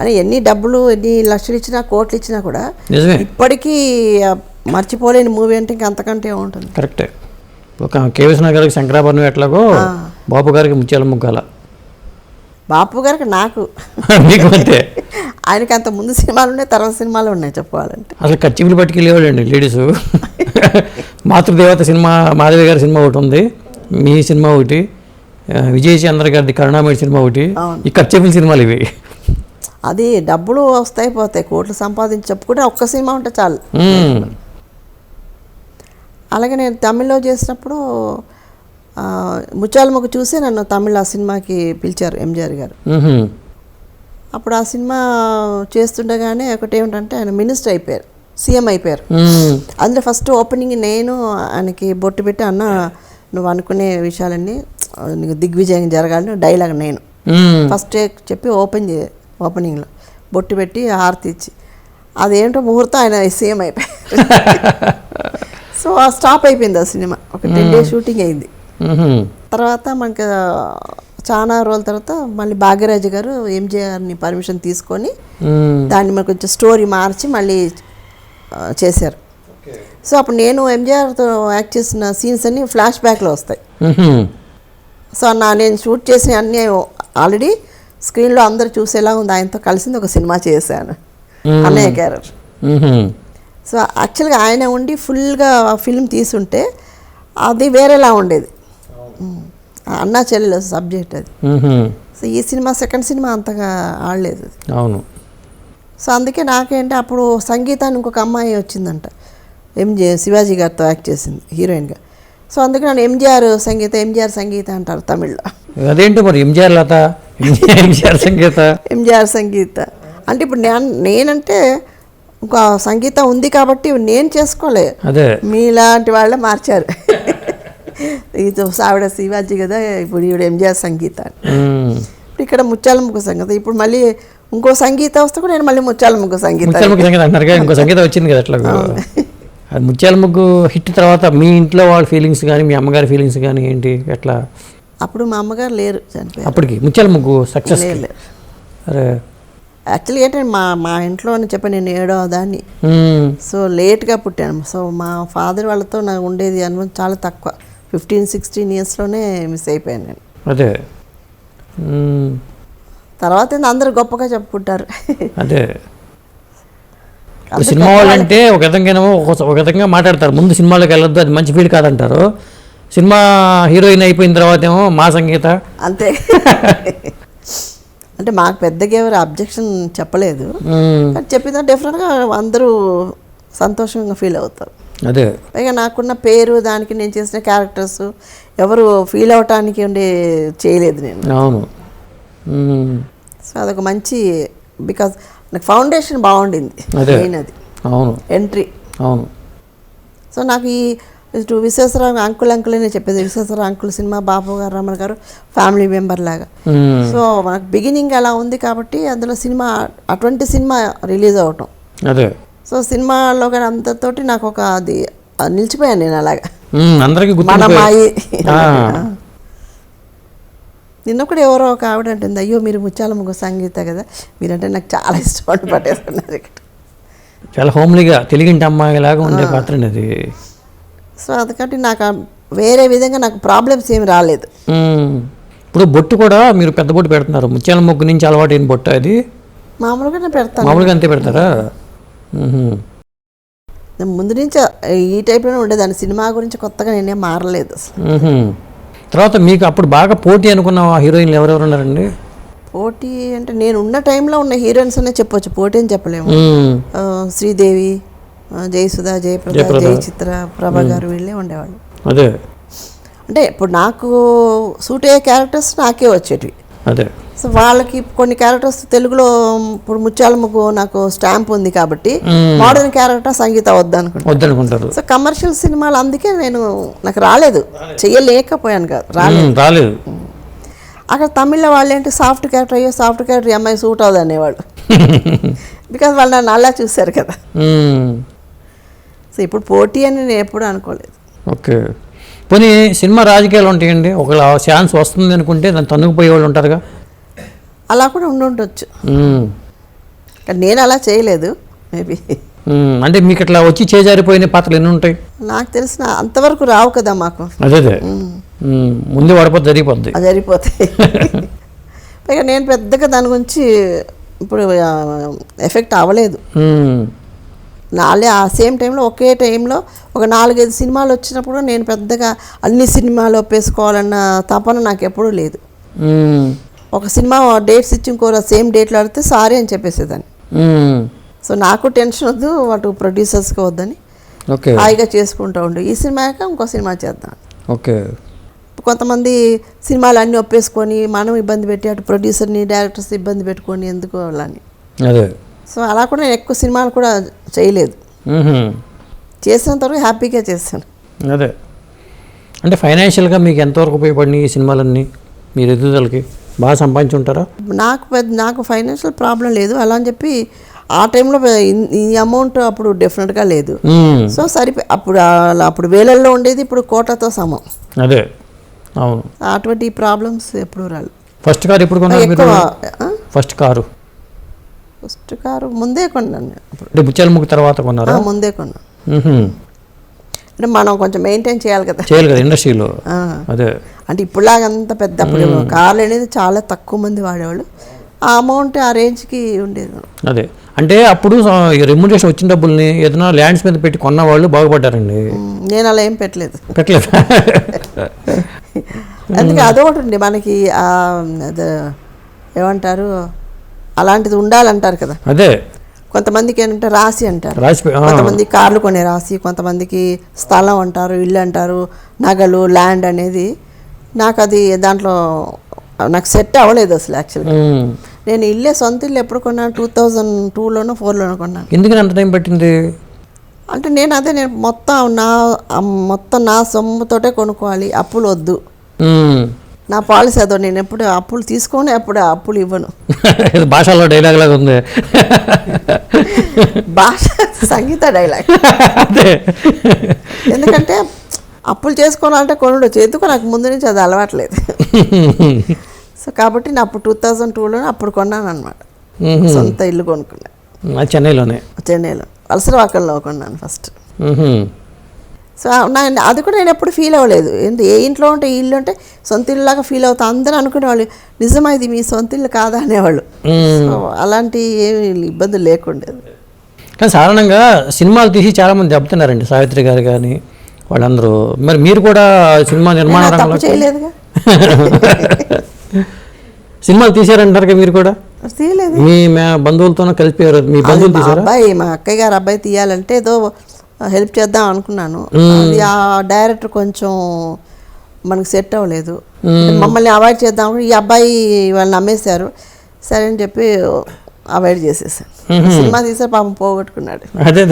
అని ఎన్ని డబ్బులు ఎన్ని లక్షలు ఇచ్చినా కోట్లు ఇచ్చినా కూడా ఇప్పటికీ మర్చిపోలేని మూవీ అంటే ఇంకా అంతకంటే ఉంటుంది కరెక్టే. ఒక కే విశ్వనాథ్ గారికి శంకరాభరణం ఎట్లాగో బాబు గారికి ముత్యాల ముగ్గాల. బాపు గారికి నాకు. మీకు అంతే. ఆయనకి అంత ముందు సినిమాలు ఉన్నాయి తర్వాత సినిమాలు ఉన్నాయి చెప్పుకోవాలంటే అసలు కచ్చిపులు పట్టుకెళ్ళేవాళ్ళండి లేడీస్. మాతృదేవత సినిమా మాధవి గారి సినిమా ఒకటి ఉంది. మీ సినిమా ఒకటి. విజయ్ చంద్ర గారిది కరుణామణి సినిమా ఒకటి. ఈ కచ్చిపుల సినిమాలు ఇవి. అది డబ్బులు వస్తాయి పోతాయి కోట్లు సంపాదించి చెప్పుకుంటే ఒక్క సినిమా ఉంటే చాలు. అలాగే నేను తమిళ్ళో చేసినప్పుడు ఆ, ముత్యాలమ్మకు చూసి నన్ను తమిళ ఆ సినిమాకి పిలిచారు ఎంజిఆర్ గారు. అప్పుడు ఆ సినిమా చేస్తుండగానే ఒకటి ఏమిటంటే ఆయన మినిస్టర్ అయిపోయారు సీఎం అయిపోయారు. అందులో ఫస్ట్ ఓపెనింగ్ నేను ఆయనకి బొట్టు పెట్టి అన్న నువ్వు అనుకునే విషయాలన్నీ నీకు దిగ్విజయం జరగాలని డైలాగ్ నేను. ఫస్ట్ చెప్పి ఓపెన్ చే ఓపెనింగ్లో. బొట్టు పెట్టి హారతి ఇచ్చి. అదేంటో ముహూర్తం ఆయన సీఎం అయిపోయారు సో ఆ స్టాప్ అయిపోయింది ఆ సినిమా. ఒక టెన్ డేస్ షూటింగ్ అయింది. తర్వాత మనకి చాలా రోజుల తర్వాత మళ్ళీ భాగ్యరాజు గారు ఎంజీఆర్ని పర్మిషన్ తీసుకొని. దాన్ని మనకు కొంచెం స్టోరీ మార్చి మళ్ళీ చేశారు. సో అప్పుడు నేను ఎంజీఆర్తో యాక్ట్ చేసిన సీన్స్ అన్ని ఫ్లాష్ బ్యాక్లో వస్తాయి. సో నా నేను షూట్ చేసిన అన్ని ఆల్రెడీ స్క్రీన్లో అందరూ చూసేలా ఉంది. ఆయనతో కలిసింది ఒక సినిమా చేశాను. అన్నయ్య క్యారెక్టర్. సో యాక్చువల్గా ఆయన ఉండి ఫుల్గా ఫిల్మ్ తీసుంటే అది వేరేలా ఉండేది. అన్నా చెల్లెలు సబ్జెక్ట్ అది. సో ఈ సినిమా సెకండ్ సినిమా అంతగా ఆడలేదు అవును. సో అందుకే నాకేంటి అప్పుడు సంగీతాన్ని ఇంకొక అమ్మాయి వచ్చిందంట. ఎంజే శివాజీ గారితో యాక్ట్ చేసింది హీరోయిన్గా. సో అందుకే నన్ను ఎంజిఆర్ సంగీత ఎంజిఆర్ సంగీత అంటారు తమిళ్ళో. అదేంటి మరి MGR Latha? MGR Sangeetha? MGR Sangeetha? అంటే ఇప్పుడు నేను నేనంటే ఒక సంగీత ఉంది కాబట్టి నేను చేసుకోలే. అదే. మీలాంటి వాళ్ళే మార్చారు. ఇది ఆవిడ శివాజీ కదా ఇప్పుడు ఈవిడ ఎంజిఆర్ సంగీత. ఇప్పుడు ఇక్కడ ముగ్గు సంగీత. ఇప్పుడు మళ్ళీ ఇంకో సంగీత వస్తే కూడా నేను మళ్ళీ ముత్యాల ముగ్గు సంగీత అంటారు కదా ఇంకో సంగీతం వచ్చింది కదా అట్లా అది ముత్యాల ముగ్గు హిట్ తర్వాత మీ ఇంట్లో వాళ్ళ ఫీలింగ్స్ కానీ మీ అమ్మగారి ఫీలింగ్స్ కానీ ఏంటి? ఎట్లా? అప్పుడు మా అమ్మగారు లేరు చనిపోయారు. అప్పటికి ముత్యాల ముగ్గు సక్సెస్ లేరు, యాక్చువల్గా ఏంటంటే మా మా ఇంట్లో అని చెప్పి నేను ఏడో దాన్ని. సో లేట్గా పుట్టాను. సో మా ఫాదర్ వాళ్ళతో నాకు ఉండేది అనుభవం చాలా తక్కువ. ఫిఫ్టీన్ సిక్స్టీన్ ఇయర్స్లోనే మిస్ అయిపోయాను నేను. అదే. తర్వాత అందరూ గొప్పగా చెప్పుకుంటారు అదే. సినిమా వాళ్ళు అంటే ఒక ఒక ఒక విధంగా మాట్లాడతారు. ముందు సినిమాలోకి వెళ్ళొద్దు అది మంచి ఫీల్ కాదంటారు. సినిమా హీరోయిన్ అయిపోయిన తర్వాత ఏమో మా సంగీత. అంతే. అంటే మాకు పెద్దగా ఎవరు అబ్జెక్షన్ చెప్పలేదు. చెప్పిన డెఫినెట్గా అందరూ సంతోషంగా ఫీల్ అవుతారు. అదే. పైగా నాకున్న పేరు దానికి నేను చేసిన క్యారెక్టర్స్ ఎవరు ఫీల్ అవటానికి ఉండే చేయలేదు నేను. అవును. సో అదొక మంచి బికాజ్ నాకు ఫౌండేషన్ బాగుండింది అదే. మెయిన్ అది. అవును. ఎంట్రీ అవును. సో నాకు ఈ ఇటు విశ్వేశ్వరరావు అంకుల్ అంకుల్ అనే చెప్పేది. విశ్వేశ్వరరావు అంకుల్ సినిమా బాబు గారు రమణ గారు ఫ్యామిలీ మెంబర్ లాగా. సో మనకు బిగినింగ్ అలా ఉంది కాబట్టి అందులో సినిమా అటువంటి సినిమా రిలీజ్ అవటం. అదే. సో సినిమాలో కానీ అంతతోటి నాకు ఒక అది నిలిచిపోయాను నేను అలాగా. మ్మ్. అందరికీ. నిన్న కూడా ఎవరో ఒక ఆవిడ అంటుంది అయ్యో మీరు ముత్యాల ముగ్గు సంగీత కదా మీరంటే నాకు చాలా ఇష్టం అని పట్టేస్తున్నారు ఇక్కడ. చాలా హోమ్లీగా తెలుగింటి అమ్మాయిలాగా ఉండే పాత్ర అది. సో అందుకని నాకు వేరే విధంగా నాకు ప్రాబ్లమ్స్ ఏమి రాలేదు. ఇప్పుడు బొట్టు కూడా మీరు పెద్ద బొట్టు పెడుతున్నారు. ముత్యాల మొగ్గు నుంచి అలవాటు అయిన బొట్టు అది? మామూలుగానే పెడతాను. మామూలుగా అంతే పెడతారా? ముందు నుంచి ఈ టైప్లోనే ఉండేదాన్ని. సినిమా గురించి కొత్తగా నేనేం మారలేదు. తర్వాత మీకు అప్పుడు బాగా పోటీ అనుకున్న హీరోయిన్లు ఎవరెవరు ఉన్నారండి? పోటీ అంటే నేను ఉన్న టైంలో ఉన్న హీరోయిన్స్ అనే చెప్పొచ్చు. పోటీ అని చెప్పలేము. శ్రీదేవి జయసుధ జయప్రద జయప్రద. జయచిత్ర ప్రభా గారు వీళ్ళే ఉండేవాళ్ళు. అదే. అంటే ఇప్పుడు నాకు సూట్ అయ్యే క్యారెక్టర్స్ నాకే వచ్చేటివి. అదే. సో వాళ్ళకి కొన్ని క్యారెక్టర్స్ తెలుగులో ఇప్పుడు ముత్యాల ముగ్గు నాకు స్టాంప్ ఉంది కాబట్టి మోడర్న్ క్యారెక్టర్ సంగీత వద్దనుకుంటా. వద్దనుకుంటారు. సో కమర్షియల్ సినిమాలు అందుకే నేను నాకు రాలేదు. చెయ్యలేకపోయాను కాదు రాలేదు. రాలేదు. అక్కడ తమిళ్ళో వాళ్ళు ఏంటి సాఫ్ట్ క్యారెక్టర్ అయ్యో సాఫ్ట్ క్యారెక్టర్ అమ్మాయి సూట్ అవుతుంది అనేవాళ్ళు. బికాజ్ వాళ్ళు నన్ను అలా చూశారు కదా. సో ఇప్పుడు పోటీ అని నేను ఎప్పుడు అనుకోలేదు. ఓకే. పోనీ సినిమా రాజకీయాలు ఉంటాయండి. ఒకవేళ ఛాన్స్ వస్తుంది అనుకుంటే దాన్ని తన్నుకుపోయే వాళ్ళు ఉంటారుగా? అలా కూడా ఉండి ఉండొచ్చు. మ్మ్. కానీ నేను అలా చేయలేదు. మేబీ. అంటే మీకు ఇట్లా వచ్చి చేజారిపోయిన పాత్రలు ఎన్ని ఉంటాయి? నాకు తెలిసిన అంతవరకు రావు కదా మాకు. అదే అదే. ఉమ్, ముందు పడిపోతే జరిగిపోద్ది. జరిగిపోతాయి పైగా నేను పెద్దగా దాని గురించి ఇప్పుడు ఎఫెక్ట్ అవ్వలేదు. నాలే ఆ సేమ్ టైంలో ఒకే టైంలో ఒక నాలుగైదు సినిమాలు వచ్చినప్పుడు నేను పెద్దగా అన్ని సినిమాలు ఒప్పేసుకోవాలన్న తపన నాకు ఎప్పుడూ లేదు. ఒక సినిమా డేట్స్ ఇచ్చి ఇంకో సేమ్ డేట్లో ఆడితే సారీ అని చెప్పేసేదాన్ని. సో నాకు టెన్షన్ వద్దు అటు ప్రొడ్యూసర్స్కి వద్దని హాయిగా చేసుకుంటూ ఉండు. ఈ సినిమా అయ్యాక ఇంకో సినిమా చేద్దాం. ఓకే. కొంతమంది సినిమాలు అన్నీ ఒప్పేసుకొని మనం ఇబ్బంది పెట్టి అటు ప్రొడ్యూసర్ని డైరెక్టర్స్ ఇబ్బంది పెట్టుకొని ఎందుకు వాళ్ళని అదే. సో అలా కూడా నేను ఎక్కువ సినిమాలు కూడా చేయలేదు. చేసినంత వరకు హ్యాపీగా చేశాను. అదే. అంటే ఫైనాన్షియల్గా మీకు ఎంతవరకు ఉపయోగపడినాయి ఈ సినిమాలన్నీ? మీరు ఎదుగుదలకి? బాగా సంపాదించి ఉంటారా నాకు పెద్ద నాకు ఫైనాన్షియల్ ప్రాబ్లం లేదు. అలా అని చెప్పి ఆ టైంలో ఈ అమౌంట్ అప్పుడు డెఫినెట్గా లేదు. సో సరిపోయి అప్పుడు అలా అప్పుడు వేలల్లో ఉండేది ఇప్పుడు కోటతో సమం. అదే. అవును. అటువంటి ప్రాబ్లమ్స్ ఎప్పుడు రాలేదు. ఫస్ట్ కారు ఎప్పుడు కొన్నారు ఫస్ట్ కారు. ఫస్ట్ కారు ముందే కొన్నాను నేను. అంటే తర్వాత కొన్నారా? ఆ, ముందే కొన్నాను అంటే మనం కొంచెం మెయింటైన్ చేయాలి కదా. చేయాలి కదా ఇండస్ట్రీలో. ఆ. అదే. అంటే ఇప్పుడులాగా అంత పెద్ద అప్పుడు కార్లు అనేది చాలా తక్కువ మంది వాడేవాళ్ళు. ఆ అమౌంట్ ఆ రేంజ్కి ఉండేది. అదే. అంటే అప్పుడు రెమ్యునరేషన్ వచ్చిన డబ్బుల్ని ఏదైనా ల్యాండ్స్ మీద పెట్టి కొన్న వాళ్ళు బాగుపడ్డారండి నేను అలా ఏం పెట్టలేదు. పెట్టలేదు? అందుకే అదొకటి మనకి ఆ, అదే ఏమంటారు? అలాంటిది ఉండాలంటారు కదా. అదే. కొంతమందికి ఏంటంటే రాసి అంటారు. కొంతమంది కార్లు కొనే రాసి కొంతమందికి స్థలం అంటారు ఇల్లు అంటారు నగలు ల్యాండ్ అనేది నాకు అది దాంట్లో నాకు సెట్ అవ్వలేదు అసలు యాక్చువల్గా. నేను ఇల్లే సొంత ఇల్లు ఎప్పుడు కొన్నాను? టూ థౌజండ్ టూలోనో ఫోర్లోనో కొన్నాను. ఎందుకని అంత టైం పట్టింది? అంటే నేను అదే నేను మొత్తం నా మొత్తం నా సొమ్ముతోటే కొనుక్కోవాలి. అప్పులు వద్దు. నా పాలసీ అదో నేను ఎప్పుడు అప్పులు తీసుకొని ఎప్పుడు అప్పులు ఇవ్వను. భాషలో డైలాగ్ లాగా ఉంది. భాష సంగీత డైలాగ్ ఎందుకంటే అప్పులు చేసుకోవాలంటే కొనుడు ఎందుకు నాకు ముందు నుంచి అది అలవాట్లేదు. సో కాబట్టి నేను అప్పుడు టూ థౌజండ్ టూలో అప్పుడు కొన్నాను అనమాట. సొంత ఇల్లు కొనుక్కున్నాను చెన్నైలోనే. చెన్నైలో వలసరవాకల్లో కొన్నాను ఫస్ట్. సో నా అది కూడా నేను ఎప్పుడు ఫీల్ అవ్వలేదు. ఏంటి ఏ ఇంట్లో ఉంటే ఈ ఇల్లు ఉంటే సొంత ఇల్లులాగా ఫీల్ అవుతా. అందరూ అనుకునేవాళ్ళు నిజమా ఇది మీ సొంత ఇల్లు కాదా? అనేవాళ్ళు. అలాంటి ఏమి ఇబ్బందులు లేకుండేది. కానీ సాధారణంగా సినిమాలు తీసి చాలామంది దెబ్బతిన్నారండి. సావిత్రి గారు కానీ వాళ్ళందరూ. మరి మీరు కూడా సినిమా నిర్మాణ నేను చేయలేదుగా. సినిమాలు తీశారంటారు కదా మీరు కూడా? తీయలేదు. మీ బంధువులతోనూ కలిపారు మీ బంధువులు మా తీశారా? అబ్బాయి మా అక్కయ్య గారు అబ్బాయి తీయాలంటే ఏదో హెల్ప్ చేద్దాం అనుకున్నాను. ఆ డైరెక్టర్ కొంచెం మనకు సెట్ అవ్వలేదు. మమ్మల్ని అవాయిడ్ చేద్దాం ఈ అబ్బాయి వాళ్ళు నమ్మేశారు. సరే అని చెప్పి అవాయిడ్ చేసేసాను. సినిమా తీసే పాపం పోగొట్టుకున్నాడు. అదే